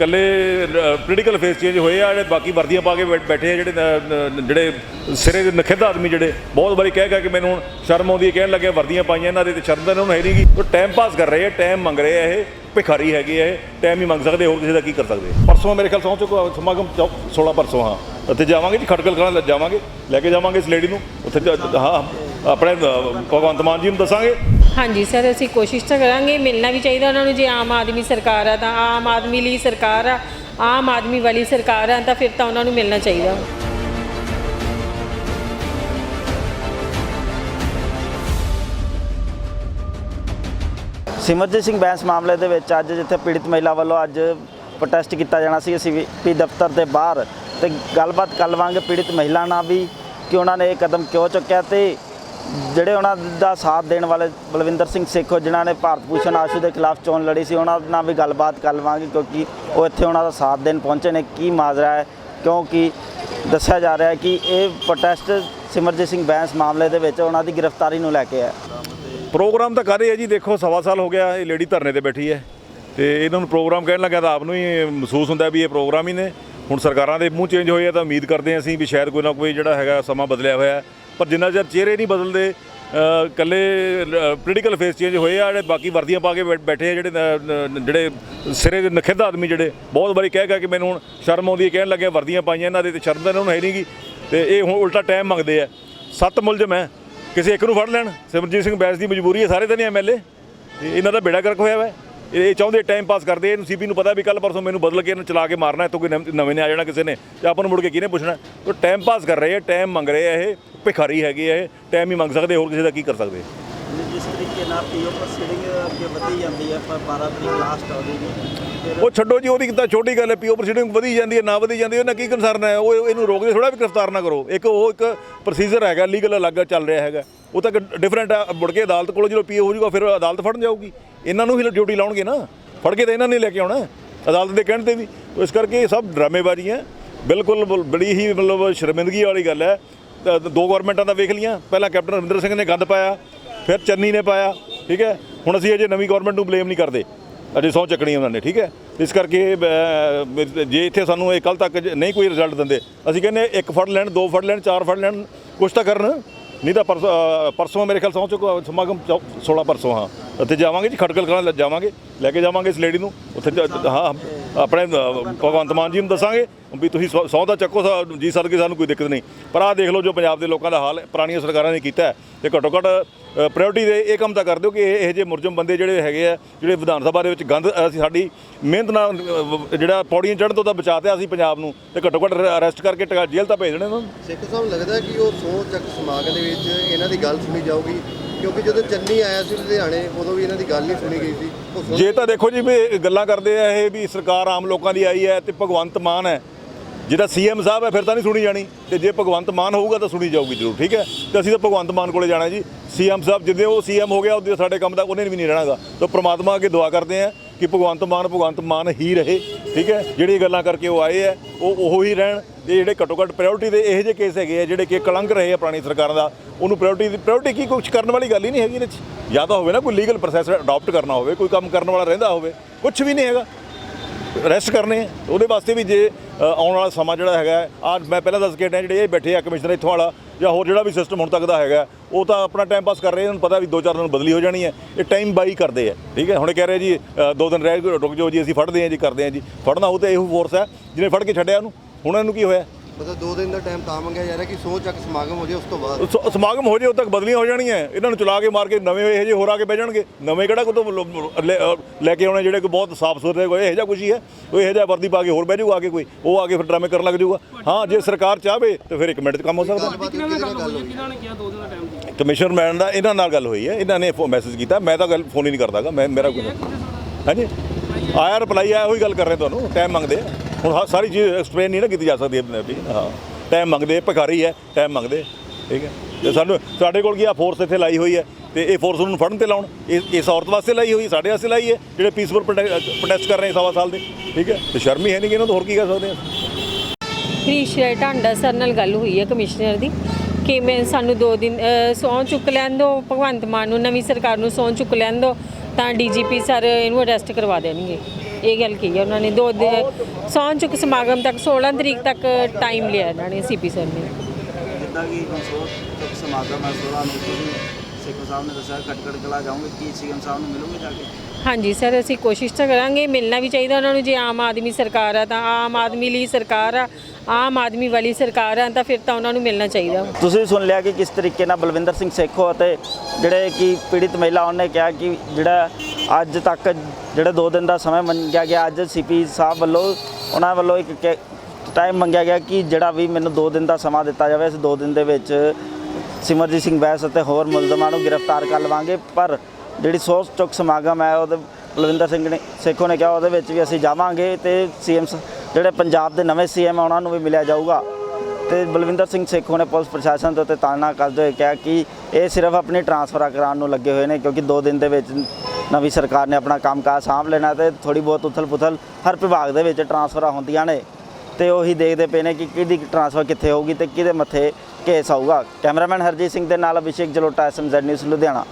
ਕੱਲੇ political face change ਹੋਏ ਆ, ਜਿਹੜੇ ਬਾਕੀ ਵਰਦੀਆਂ ਪਾ ਕੇ ਬੈ- ਬੈਠੇ ਆ ਜਿਹੜੇ ਜਿਹੜੇ ਸਿਰੇ ਦੇ ਨਖਿੱਧ ਆਦਮੀ ਜਿਹੜੇ, ਬਹੁਤ ਵਾਰੀ ਕਹਿ ਕਹਿ ਕੇ ਮੈਨੂੰ ਸ਼ਰਮ ਆਉਂਦੀ ਹੈ, ਕਹਿਣ ਲੱਗੇ ਵਰਦੀਆਂ ਪਾਈਆਂ ਇਹਨਾਂ ਦੇ ਤੇ ਸ਼ਰਮ ਤਾਂ ਇਹਨਾਂ ਨੂੰ ਹੈ ਨਹੀਂਗੀ ਉਹ ਟਾਈਮ ਪਾਸ ਕਰ ਰਹੇ ਆ ਟਾਈਮ ਮੰਗ ਰਹੇ ਆ ਇਹ, ਭਿਖਾਰੀ ਹੈਗੇ ਆ ਇਹ ਟਾਈਮ ਹੀ ਮੰਗ ਸਕਦੇ, ਹੋਰ ਕਿਸੇ ਦਾ ਕੀ ਕਰ ਸਕਦੇ? ਪਰਸੋਂ ਮੇਰੇ ਖਿਆਲ ਸਹੁੰ ਚੁੱਕ, ਸਮਾਗਮ ਚੌ- 16 ਪਰਸੋਂ, ਹਾਂ। ਉੱਥੇ ਜਾਵਾਂਗੇ ਜੀ, ਖਟਕਲ ਕਲਾਂ ਜਾਵਾਂਗੇ, ਲੈ ਕੇ ਜਾਵਾਂਗੇ ਇਸ ਲੇਡੀ ਨੂੰ। ਉੱਥੇ ਹਾਂ, ਆਪਣੇ ਭਗਵੰਤ ਮਾਨ ਜੀ ਨੂੰ ਦੱਸਾਂਗੇ। ਹਾਂਜੀ, ਸਰ, ਅਸੀਂ ਕੋਸ਼ਿਸ਼ ਤਾਂ ਕਰਾਂਗੇ, ਮਿਲਣਾ ਵੀ ਚਾਹੀਦਾ ਉਹਨਾਂ ਨੂੰ, ਜੇ ਆਮ ਆਦਮੀ ਸਰਕਾਰ ਆ, ਤਾਂ ਆਮ ਆਦਮੀ ਲਈ ਸਰਕਾਰ ਆ, ਆਮ ਆਦਮੀ ਵਾਲੀ ਸਰਕਾਰ ਆ, ਤਾਂ ਫਿਰ ਤਾਂ ਉਹਨਾਂ ਨੂੰ ਮਿਲਣਾ ਚਾਹੀਦਾ। ਸਿਮਰਜੀਤ ਸਿੰਘ ਬੈਂਸ ਮਾਮਲੇ ਦੇ ਵਿੱਚ ਅੱਜ ਜਿੱਥੇ ਪੀੜਿਤ ਮਹਿਲਾ ਵੱਲੋਂ ਅੱਜ ਪ੍ਰੋਟੈਸਟ ਕੀਤਾ ਜਾਣਾ ਸੀ, ਅਸੀਂ ਪੀ ਦਫ਼ਤਰ ਦੇ ਬਾਹਰ ਤੇ ਗੱਲਬਾਤ ਕਰ ਲਵਾਂਗੇ ਪੀੜਿਤ ਮਹਿਲਾ ਨਾਲ ਵੀ ਕਿ ਉਹਨਾਂ ਨੇ ਇਹ ਕਦਮ ਕਿਉਂ ਚੁੱਕਿਆ ਤੇ ਜਿਹੜੇ ਉਹਨਾਂ ਦਾ ਸਾਥ ਦੇਣ ਵਾਲੇ ਬਲਵਿੰਦਰ ਸਿੰਘ ਸੇਖੋ, ਜਿਨ੍ਹਾਂ ਨੇ ਭਾਰਤ ਭੂਸ਼ਣ ਆਸ਼ੂ ਦੇ ਖਿਲਾਫ ਚੋਣ ਲੜੀ ਸੀ, ਉਹਨਾਂ ਨਾਲ ਵੀ ਗੱਲਬਾਤ ਕਰ ਲਵਾਂਗੇ, ਕਿਉਂਕਿ ਉਹ ਇੱਥੇ ਉਹਨਾਂ ਦਾ ਸਾਥ ਦੇਣ ਪਹੁੰਚੇ ਨੇ। ਕੀ ਮਾਜਰਾ ਹੈ? ਕਿਉਂਕਿ ਦੱਸਿਆ ਜਾ ਰਿਹਾ ਹੈ ਕਿ ਇਹ ਪ੍ਰੋਟੈਸਟ ਸਿਮਰਜੀਤ ਸਿੰਘ ਬੈਂਸ ਮਾਮਲੇ ਦੇ ਵਿੱਚ ਉਹਨਾਂ ਦੀ ਗ੍ਰਿਫਤਾਰੀ ਨੂੰ ਲੈ ਕੇ ਹੈ। ਪ੍ਰੋਗਰਾਮ ਤਾਂ ਕਰ ਰਹੀ ਹੈ ਜੀ, ਦੇਖੋ, ਸਵਾ ਸਾਲ ਹੋ ਗਿਆ, ਇਹ ਲੇਡੀ ਧਰਨੇ ਤੇ ਬੈਠੀ ਹੈ। ਤੇ ਇਹਨਾਂ ਨੂੰ ਪ੍ਰੋਗਰਾਮ ਕਹਿਣ ਲੱਗਾ ਤਾਂ ਆਪ ਨੂੰ ਹੀ ਮਹਿਸੂਸ ਹੁੰਦਾ ਵੀ ਇਹ ਪ੍ਰੋਗਰਾਮ ਹੀ ਨੇ। ਹੁਣ ਸਰਕਾਰਾਂ ਦੇ ਮੂੰਹ ਚੇਂਜ ਹੋਏ ਆ ਤਾਂ ਉਮੀਦ ਕਰਦੇ ਹਾਂ ਅਸੀਂ ਵੀ ਸ਼ਾਇਦ ਕੋਈ ਨਾ ਕੋਈ ਜਿਹੜਾ ਹੈਗਾ ਸਮਾਂ ਬਦਲਿਆ ਹੋਇਆ ਪਰ ਜਿੰਨਾ ਚਿਰ ਚਿਹਰੇ ਨਹੀਂ ਬਦਲਦੇ ਅ, ਕੱਲੇ ਪੋਲੀਟੀਕਲ ਫੇਸ ਚੇਂਜ ਹੋਏ ਆ ਜਿਹੜੇ ਬਾਕੀ ਵਰਦੀਆਂ ਪਾ ਕੇ ਬੈ- ਬੈਠੇ ਆ ਜਿਹੜੇ ਜਿਹੜੇ ਸਿਰੇ ਦੇ ਨਖਿੱਧ ਆਦਮੀ ਜਿਹੜੇ ਬਹੁਤ ਵਾਰੀ ਕਹਿ ਕਹਿ ਕਿ ਮੈਨੂੰ ਹੁਣ ਸ਼ਰਮ ਆਉਂਦੀ ਹੈ ਕਹਿਣ ਲੱਗੇ ਵਰਦੀਆਂ ਪਾਈਆਂ ਇਹਨਾਂ ਦੇ ਤੇ ਸ਼ਰਮ ਤਾਂ ਇਹਨਾਂ ਨੂੰ ਹੈ ਨਹੀਂਗੀ ਤੇ ਇਹ ਹੁਣ ਉਲਟਾ ਟਾਈਮ ਮੰਗਦੇ ਆ। ਸੱਤ ਮੁਲਜ਼ਮ ਹੈ। ਕਿਸੇ ਇੱਕ ਨੂੰ ਫੜ ਲੈਣ। ਸਿਮਰਜੀਤ ਸਿੰਘ ਬੈਂਸ ਦੀ ਮਜਬੂਰੀ ਹੈ ਸਾਰੇ ਤਾਂ ਨਹੀਂ ਐਮਐਲਏ ਇਹਨਾਂ ਦਾ ਬੇੜਾ ਕਰਕ ਹੋਇਆ ਵਾ। ਇਹ ਚਾਹੁੰਦੇ ਟਾਈਮ ਪਾਸ ਕਰਦੇ ਇਹਨੂੰ ਸੀਪੀ ਨੂੰ ਪਤਾ ਵੀ ਕੱਲ ਪਰਸੋਂ ਮੈਨੂੰ ਬਦਲ ਕੇ ਇਹਨੂੰ ਚਲਾ ਕੇ ਮਾਰਨਾ ਇੱਥੋਂ ਕੋਈ ਨਵ- ਨਵੇਂ ਨੇ ਆ ਜਾਣਾ ਕਿਸੇ ਨੇ। ਤੇ ਆਪਾਂ ਨੂੰ ਮੁੜ ਕੇ ਕਿਹਨੇ ਪੁੱਛਣਾ? ਉਹ ਟਾਈਮ ਪਾਸ ਕਰ ਰਹੇ ਆ ਟਾਈਮ ਮੰਗ ਰਹੇ ਆ ਇਹ। ਭਿਖਾਰੀ ਹੈਗੇ ਇਹ ਟਾਈਮ ਹੀ ਮੰਗ ਸਕਦੇ ਹੋਰ ਕਿਸੇ ਦਾ ਕੀ ਕਰ ਸਕਦੇ? ਜਿਸ ਤਰੀਕੇ ਨਾਲ ਪੀਓ ਪ੍ਰੋਸੀਡਿੰਗ ਅੱਗੇ ਵਧੀ ਜਾਂਦੀ ਹੈ ਪਰ 12 ਤਰੀਕ ਲਾਸਟ ਆਉਂਦੀ ਫਿਰ ਉਹ ਛੱਡੋ ਜੀ ਉਹਦੀ ਕਿਤਾ ਛੋਟੀ ਗੱਲ ਹੈ ਪੀਓ ਪ੍ਰੋਸੀਡਿੰਗ ਵਧੀ ਜਾਂਦੀ ਹੈ ਨਾ ਵਧੀ ਜਾਂਦੀ ਹੈ ਉਹਨਾਂ ਕੀ ਕੰਸਰਨ ਹੈ? ਉਹ ਇਹਨੂੰ ਰੋਕਦੇ ਥੋੜਾ ਵੀ ਗ੍ਰਿਫਤਾਰ ਨਾ ਕਰੋ। ਇੱਕ ਉਹ ਇੱਕ ਪ੍ਰੋਸੀਜਰ ਹੈਗਾ ਲੀਗਲ ਅਲੱਗ ਚੱਲ ਰਿਹਾ ਹੈਗਾ। ਉਹ ਤਾਂ ਡਿਫਰੈਂਟ ਆ ਮੁੜ ਕੇ ਅਦਾਲਤ ਕੋਲੋਂ ਜਦੋਂ ਪੀਓ ਹੋ ਜਾਊਗਾ ਫਿਰ ਅਦਾਲਤ ਫੜਨ ਜਾਊਗੀ। ਇਹਨਾਂ ਨੂੰ ਹੀ ਡਿਊਟੀ ਲਾਉਣਗੇ ਨਾ। ਫੜ ਕੇ ਤਾਂ ਇਹਨਾਂ ਨੇ ਲੈ ਕੇ ਆਉਣਾ ਅਦਾਲਤ ਦੇ ਕਹਿਣ ਤੇ ਵੀ। ਤੋ ਇਸ ਕਰਕੇ ਇਹ ਸਭ ਡਰਾਮੇਬਾਜ਼ੀ ਹੈ। ਬਿਲਕੁਲ ਬੜੀ ਹੀ ਮਤਲਬ ਸ਼ਰਮਿੰਦਗੀ ਵਾਲੀ ਗੱਲ ਹੈ। ਤਾਂ ਦੋ ਗਵਰਨਮੈਂਟਾਂ ਤਾਂ ਵੇਖ ਲੀਆਂ ਪਹਿਲਾਂ ਕੈਪਟਨ ਅਮਰਿੰਦਰ ਸਿੰਘ ਨੇ ਗੰਦ ਪਾਇਆ, ਫਿਰ ਚੰਨੀ ਨੇ ਪਾਇਆ, ਠੀਕ ਹੈ? ਹੁਣ ਅਸੀਂ ਅਜੇ ਨਵੀਂ ਗਵਰਨਮੈਂਟ ਨੂੰ ਬਲੇਮ ਨਹੀਂ ਕਰਦੇ। ਅਜੇ ਸਹੁੰ ਚੱਕਣੀ ਉਹਨਾਂ ਨੇ, ਠੀਕ ਹੈ? ਇਸ ਕਰਕੇ ਜੇ ਇੱਥੇ ਸਾਨੂੰ ਇਹ ਕੱਲ ਤੱਕ ਨਹੀਂ ਕੋਈ ਰਿਜ਼ਲਟ ਦਿੰਦੇ, ਅਸੀਂ ਕਹਿੰਦੇ ਇੱਕ ਫੜ ਲੈਣ, ਦੋ ਫੜ ਲੈਣ, ਚਾਰ ਫੜ ਲੈਣ, ਕੁਛ ਤਾਂ ਕਰਨ। ਨਹੀਂ ਤਾਂ ਪਰਸੋਂ ਪਰਸੋਂ ਮੇਰੇ ਖਿਆਲ ਸਹੁੰ ਚੁੱਕਾ, ਸਮਾਗਮ ਚੌ- 16 ਪਰਸੋਂ, ਹਾਂ। ਉੱਥੇ ਜਾਵਾਂਗੇ ਜੀ, ਖਟਕਲ ਕਲਾਂ ਜਾਵਾਂਗੇ। ਲੈ ਕੇ ਜਾਵਾਂਗੇ ਇਸ ਲੇਡੀ ਨੂੰ। ਉੱਥੇ ਹਾਂ। ਆਪਣੇ ਭਗਵੰਤ ਮਾਨ ਜੀ ਨੂੰ ਦੱਸਾਂਗੇ ਵੀ ਤੁਸੀਂ ਸੌ ਸਹੁੰ ਦਾ ਚੱਕੋ, ਸਾ- ਜੀ ਸਦਕੇ ਸਾਨੂੰ ਕੋਈ ਦਿੱਕਤ ਨਹੀਂ। ਪਰ ਆਹ ਦੇਖ ਲਓ ਜੋ ਪੰਜਾਬ ਦੇ ਲੋਕਾਂ ਦਾ ਹਾਲ ਪੁਰਾਣੀਆਂ ਸਰਕਾਰਾਂ ਨੇ ਕੀਤਾ ਹੈ ਤੇ ਘੱਟੋ ਘੱਟ ਪ੍ਰਾਇੋਰਟੀ ਦੇ ਇਹ ਕੰਮ ਤਾਂ ਕਰ ਦਿਓ ਕਿ ਇਹ, ਇਹੋ ਜਿਹੇ ਮੁਰਜਮ ਬੰਦੇ ਜਿਹੜੇ ਹੈਗੇ ਆ, ਜਿਹੜੇ ਵਿਧਾਨ ਸਭਾ ਦੇ ਵਿੱਚ ਗੰਦ, ਅਸੀਂ ਸਾਡੀ ਮਿਹਨਤ ਨਾਲ ਜਿਹੜਾ ਪੌੜੀਆਂ ਚੜ੍ਹਨ ਤੋਂ ਤਾਂ ਬਚਾਤੇ ਅਸੀਂ ਪੰਜਾਬ ਨੂੰ ਤੇ ਘੱਟੋ ਘੱਟ ਅਰੈਸਟ ਕਰਕੇ ਟਕਾ- ਜੇਲ੍ਹ ਤਾਂ ਭੇਜ ਦੇਣੇ ਉਹਨਾਂ ਨੂੰ। ਸਿੱਖ ਸਾਹਿਬ, ਲੱਗਦਾ ਕਿ ਉਹ ਸੌ ਚੱਕ ਸਮਾਗਮ ਦੇ ਵਿੱਚ ਇਹਨਾਂ ਦੀ ਗੱਲ ਸੁਣੀ ਜਾਊਗੀ। ਕਿਉਂਕਿ ਜਦੋਂ ਚੰਨੀ ਆਇਆ ਸੀ ਲੁਧਿਆਣੇ, ਉਦੋਂ ਵੀ ਇਹਨਾਂ ਦੀ ਗੱਲ ਨਹੀਂ ਸੁਣੀ ਗਈ ਸੀ। ਜੇ ਤਾਂ ਦੇਖੋ ਜੀ ਵੀ ਗੱਲਾਂ ਕਰਦੇ ਆ ਇਹ ਵੀ ਸਰਕਾਰ ਆਮ ਲੋਕਾਂ ਦੀ ਆਈ ਹੈ ਤੇ ਭਗਵੰਤ ਮਾਨ ਹੈ। ਜਿਹੜਾ ਸੀਐਮ ਸਾਹਿਬ ਹੈ, ਫਿਰ ਤਾਂ ਨਹੀਂ ਸੁਣੀ ਜਾਣੀ। ਤੇ ਜੇ ਭਗਵੰਤ ਮਾਨ ਹੋਊਗਾ ਤਾਂ ਸੁਣੀ ਜਾਊਗੀ ਜ਼ਰੂਰ, ਠੀਕ ਹੈ? ਤੇ ਅਸੀਂ ਤਾਂ ਭਗਵੰਤ ਮਾਨ ਕੋਲੇ ਜਾਣਾ ਜੀ। ਸੀਐਮ ਸਾਹਿਬ ਜਿੱਦੇ ਉਹ ਸੀਐਮ ਹੋ ਗਿਆ, ਉਹਦੇ ਸਾਡੇ ਕੰਮ ਦਾ ਉਹਨੇ ਵੀ ਨਹੀਂ ਰਹਿਣਾਗਾ। ਤਾਂ ਪ੍ਰਮਾਤਮਾ ਅੱਗੇ ਦੁਆ ਕਰਦੇ ਆ ਕਿ ਭਗਵੰਤ ਮਾਨ ਭਗਵੰਤ ਮਾਨ ਹੀ ਰਹੇ, ਠੀਕ ਹੈ? ਜਿਹੜੀ ਗੱਲਾਂ ਕਰਕੇ ਉਹ ਆਏ ਆ ਉਹ ਉਹ ਹੀ ਰਹਿਣ। ਤੇ ਜਿਹੜੇ ਘੱਟੋ ਘੱਟ ਪ੍ਰਾਇੋਰਟੀ ਦੇ ਇਹੋ ਜਿਹੇ ਕੇਸ ਹੈਗੇ ਆ, ਜਿਹੜੇ ਕਿ ਕਲੰਕ ਰਹੇ ਆ ਪੁਰਾਣੀ ਸਰਕਾਰਾਂ ਦਾ ਉਹਨੂੰ ਪ੍ਰਾਇੋਰਟੀ ਦੀ ਪ੍ਰਾਇੋਰਟੀ ਕੀ ਕੁਝ ਕਰਨ ਵਾਲੀ ਗੱਲ ਹੀ ਨਹੀਂ ਹੈਗੀ ਇਹਦੇ 'ਚ। ਜਾਂ ਤਾਂ ਹੋਵੇ ਨਾ ਕੋਈ ਲੀਗਲ ਪ੍ਰੋਸੈਸ ਅਡਾਪਟ ਕਰਨਾ ਹੋਵੇ ਕੋਈ ਕੰਮ ਕਰਨ ਵਾਲਾ ਰਹਿੰਦਾ ਹੋਵੇ ਕੁਝ ਵੀ ਨਹੀਂ ਹੈਗਾ। ਰੈਸਟ ਕਰਨੇ ਉਹਦੇ ਵਾਸਤੇ ਵੀ ਜੇ ਆਉਣ ਵਾਲਾ ਸਮਾਂ ਜਿਹੜਾ ਹੈਗਾ ਆ ਮੈਂ ਪਹਿਲਾਂ ਦੱਸ ਕੇ ਹਟਿਆ ਜਿਹੜੇ ਇਹ ਬੈਠੇ ਆ ਕਮਿਸ਼ਨਰ ਇੱਥੋਂ ਵਾਲਾ ਜਾਂ ਹੋਰ ਜਿਹੜਾ ਵੀ ਸਿਸਟਮ ਹੁਣ ਤੱਕ ਦਾ ਹੈਗਾ ਉਹ ਤਾਂ ਆਪਣਾ ਟਾਈਮ ਪਾਸ ਕਰ ਰਹੇ ਇਹਨਾਂ ਨੂੰ ਪਤਾ ਵੀ ਦੋ ਚਾਰ ਦਿਨ ਬਦਲੀ ਹੋ ਜਾਣੀ ਹੈ। ਇਹ ਟਾਈਮ ਬਾਈ ਕਰਦੇ ਆ ਠੀਕ ਹੈ? ਹੁਣੇ ਕਹਿ ਰਹੇ ਜੀ ਅ, ਦੋ ਦਿਨ ਰਹਿ ਰੁਕ ਜਾਓ ਜੀ ਅਸੀਂ ਫੜਦੇ ਆ ਜੀ ਕਰਦੇ ਆ ਜੀ। ਫੜਨਾ ਉਹ ਤਾਂ ਇਹੋ ਫੋਰਸ ਹੈ ਜਿਹਨੇ ਫੜ ਕੇ ਛੱਡਿਆ ਉਹਨੂੰ। ਹੁਣ ਇਹਨੂੰ ਕੀ ਹੋਇਆ? ਮਤਲਬ ਦੋ ਦਿਨ ਦਾ ਟਾਈਮ ਤਾਂ ਮੰਗਿਆ ਜਾ ਰਿਹਾ ਕਿ ਸੌ ਚੱਕ ਸਮਾਗਮ ਹੋ ਜਾਏ ਉਸ ਤੋਂ ਬਾਅਦ। ਸ- ਸਮਾਗਮ ਹੋ ਜੇ ਉਦੋਂ ਤੱਕ ਬਦਲੀਆਂ ਹੋ ਜਾਣੀਆਂ ਇਹਨਾਂ ਨੂੰ ਚਲਾ ਕੇ ਮਾਰ ਕੇ ਨਵੇਂ ਇਹੋ ਜਿਹੇ ਹੋਰ ਆ ਕੇ ਬਹਿ ਜਾਣਗੇ। ਨਵੇਂ ਕਿਹੜਾ ਕੋਈ ਤੋਂ ਲ- ਕੇ ਆਉਣੇ ਜਿਹੜੇ ਕੋਈ ਬਹੁਤ ਸਾਫ਼ ਸੁਥਰੇ ਕੋਈ ਇਹੋ ਜਿਹਾ ਕੁਛ ਹੀ ਹੈ। ਉਹ ਇਹੋ ਜਿਹਾ ਵਰਦੀ ਪਾ ਕੇ ਹੋਰ ਬਹਿ ਜਾਊਗਾ ਆ ਕੇ ਕੋਈ। ਉਹ ਆ ਕੇ ਫਿਰ ਡਰਾਮੇ ਕਰਨ ਲੱਗ ਜਾਊਗਾ। ਹਾਂ ਜੇ ਸਰਕਾਰ ਚਾਹਵੇ ਤਾਂ ਫਿਰ ਇੱਕ ਮਿੰਟ 'ਚ ਕੰਮ ਹੋ ਸਕਦਾ। ਗੱਲਬਾਤ ਕਿਹਦੇ ਨਾਲ ਗੱਲ ਹੋਈ? ਕਮਿਸ਼ਨਰ ਮੈਨ ਦਾ ਇਹਨਾਂ ਨਾਲ ਗੱਲ ਹੋਈ ਹੈ। ਇਹਨਾਂ ਨੇ ਮੈਸੇਜ ਕੀਤਾ। ਮੈਂ ਤਾਂ ਗੱਲ ਫੋਨ ਹੀ ਨਹੀਂ ਕਰਦਾਗਾ ਮੈਂ ਮੇਰਾ ਕੋਈ ਹਾਂਜੀ। ਆਇਆ ਰਿਪਲਾਈ ਆਇਆ ਉਹੀ ਗੱਲ ਕਰ ਰਹੇ ਤੁਹਾਨੂੰ। ਟਾਈਮ ਮੰਗਦੇ ਆ। ਹੁਣ ਹ- ਸਾਰੀ ਚੀਜ਼ ਐਕਸਪਲੇਨ ਨਹੀਂ ਨਾ ਕੀਤੀ ਜਾ ਸਕਦੀ ਆਪਣੇ ਵੀ ਹਾਂ। ਟਾਈਮ ਮੰਗਦੇ ਭਿਖਾਰੀ ਹੈ ਟਾਈਮ ਮੰਗਦੇ। ਠੀਕ ਹੈ। ਤੇ ਸਾਨੂੰ ਸਾਡੇ ਕੋਲ ਕੀ ਆ ਫੋਰਸ ਇੱਥੇ ਲਾਈ ਹੋਈ ਹੈ। ਤੇ ਇਹ ਫੋਰਸ ਨੂੰ ਫੜਨ ਤੇ ਲਾਉਣ। ਇਸ ਇਸ ਔਰਤ ਵਾਸਤੇ ਲਾਈ ਹੋਈ ਸਾਡੇ ਵਾਸਤੇ ਲਾਈ ਹੈ ਜਿਹੜੇ ਪੀਸਫੁਲ ਪ੍ਰੋਟੈਸਟ ਕਰ ਰਹੇ ਸਵਾ ਸਾਲ ਦੇ। ਠੀਕ ਹੈ। ਤੇ ਸ਼ਰਮ ਹੀ ਹੈ ਨਹੀਂ ਕਿ ਇਹਨਾਂ ਤੋਂ ਹੋਰ ਕੀ ਕਰ ਸਕਦੇ ਆ ਕ੍ਰਿਸ਼ ਢਾਂਡਾ ਸਰ ਨਾਲ ਗੱਲ ਹੋਈ ਹੈ ਕਮਿਸ਼ਨਰ ਦੀ ਕਿ ਮੈਂ ਸਾਨੂੰ ਦੋ ਦਿਨ ਅ, ਸਹੁੰ ਚੁੱਕ ਲੈਣ ਦਿਓ ਭਗਵੰਤ ਮਾਨ ਨੂੰ ਨਵੀਂ ਸਰਕਾਰ ਨੂੰ ਸਹੁੰ ਚੁੱਕ ਲੈਣ ਦਿਓ ਤਾਂ ਡੀਜੀਪੀ ਸਰ ਇਹਨੂੰ ਅਰੈਸਟ ਕਰਵਾ ਦੇਣਗੇ। ਇਹ ਗੱਲ ਕਹੀ ਹੈ ਉਹਨਾਂ ਨੇ, ਦੋ ਦਿਨ ਸੌਣ ਚੁੱਕ ਸਮਾਗਮ ਤੱਕ 16 ਤਰੀਕ ਤੱਕ ਟਾਈਮ ਲਿਆ ਇਹਨਾਂ ਨੇ ਸੀਪੀ ਸਰ ਨੇ। ਜਿੱਦਾਂ ਕਿ ਮਨਸੂਰ ਚੁੱਕ ਸਮਾਗਮ ਹੈ 16 ਨੂੰ ਸਿੱਖੋ ਸਾਹਿਬ ਨੇ ਦੱਸਿਆ ਖਟਕੜ ਕਲਾ ਜਾਓਗੇ ਕੀ ਸੀਐਮ ਸਾਹਿਬ ਨੂੰ ਮਿਲੋਗੇ ਜਾ ਕੇ? ਹਾਂਜੀ ਸਰ ਅਸੀਂ ਕੋਸ਼ਿਸ਼ ਤਾਂ ਕਰਾਂਗੇ ਮਿਲਣਾ ਵੀ ਚਾਹੀਦਾ ਉਹਨਾਂ ਨੂੰ ਜੇ ਆਮ ਆਦਮੀ ਸਰਕਾਰ ਆ ਤਾਂ ਆਮ ਆਦਮੀ ਲਈ ਸਰਕਾਰ ਆ ਆਮ ਆਦਮੀ ਵਾਲੀ ਸਰਕਾਰ ਆ ਤਾਂ ਫਿਰ ਤਾਂ ਉਹਨਾਂ ਨੂੰ ਮਿਲਣਾ ਚਾਹੀਦਾ। ਤੁਸੀਂ ਸੁਣ ਲਿਆ ਕਿ ਕਿਸ ਤਰੀਕੇ ਨਾਲ ਬਲਵਿੰਦਰ ਸਿੰਘ ਸੇਖੋ ਅਤੇ ਜਿਹੜੇ ਕਿ ਪੀੜਿਤ ਮਹਿਲਾ ਉਹਨੇ ਕਿਹਾ ਕਿ ਜਿਹੜਾ ਅੱਜ ਤੱਕ ਜਿਹੜੇ 2 ਦਿਨ ਦਾ ਸਮਾਂ ਮੰਗਿਆ ਗਿਆ ਅੱਜ ਸੀਪੀ ਸਾਹਿਬ ਵੱਲੋਂ ਉਹਨਾਂ ਵੱਲੋਂ ਇੱਕ ਟਾਈਮ ਮੰਗਿਆ ਗਿਆ ਕਿ ਜਿਹੜਾ ਵੀ ਮੈਨੂੰ 2 ਦਿਨ ਦਾ ਸਮਾਂ ਦਿੱਤਾ ਜਾਵੇ ਇਸ 2 ਦਿਨ ਦੇ ਵਿੱਚ ਸਿਮਰਜੀਤ ਸਿੰਘ ਬੈਸ ਅਤੇ ਹੋਰ ਮੁਲਜ਼ਮਾਂ ਨੂੰ ਗ੍ਰਿਫਤਾਰ ਕਰ ਲਵਾਂਗੇ, ਪਰ ਜਿਹੜੀ ਸੋਚ ਚੁੱਕ ਸਮਾਗਮ ਹੈ, ਉਹਦੇ ਬਲਵਿੰਦਰ ਸਿੰਘ ਨੇ, ਸੇਖੋ ਨੇ ਕਿਹਾ, ਉਹਦੇ ਵਿੱਚ ਵੀ ਅਸੀਂ ਜਾਵਾਂਗੇ ਤੇ ਸੀਐਮ ਜਿਹੜੇ ਪੰਜਾਬ ਦੇ ਨਵੇਂ ਸੀਐਮ ਆ, ਉਹਨਾਂ ਨੂੰ ਵੀ ਮਿਲਿਆ ਜਾਊਗਾ। ਤੇ ਬਲਵਿੰਦਰ ਸਿੰਘ ਸੇਖੋ ਨੇ ਪੁਲਿਸ ਪ੍ਰਸ਼ਾਸਨ ਦੇ ਉੱਤੇ ਤਾੜਨਾ ਕਰਦੇ ਹੋਏ ਕਿਹਾ ਕਿ ਇਹ ਸਿਰਫ ਆਪਣੀ ਟਰਾਂਸਫਰ ਕਰਾਉਣ ਨੂੰ ਲੱਗੇ ਹੋਏ ਨੇ, ਕਿਉਂਕਿ 2 ਦਿਨ ਦੇ ਵਿੱਚ ਨਵੀਂ ਸਰਕਾਰ ਨੇ ਆਪਣਾ ਕੰਮਕਾਜ ਸਾਂਭ ਲੈਣਾ ਤੇ ਥੋੜੀ ਬਹੁਤ ਉਥਲ-ਪੁਥਲ ਹਰ ਵਿਭਾਗ ਦੇ ਵਿੱਚ ਟਰਾਂਸਫਰਾਂ ਹੁੰਦੀਆਂ ਨੇ। ਤੇ ਉਹੀ ਦੇਖਦੇ ਪਏ ਨੇ ਕਿ ਕਿਹਦੀ ਟਰਾਂਸਫਰ ਕਿੱਥੇ ਹੋਊਗੀ ਤੇ ਕਿਹਦੇ ਮੱਥੇ ਕੇਸ ਆਊਗਾ। ਕੈਮਰਾਮੈਨ ਹਰਜੀਤ ਸਿੰਘ ਦੇ ਨਾਲ ਅਭਿਸ਼ੇਕ ਜਲੋਟਾ ਐਸਐਮਜ਼ੈਡ ਨਿਊਜ਼ ਲੁਧਿਆਣਾ।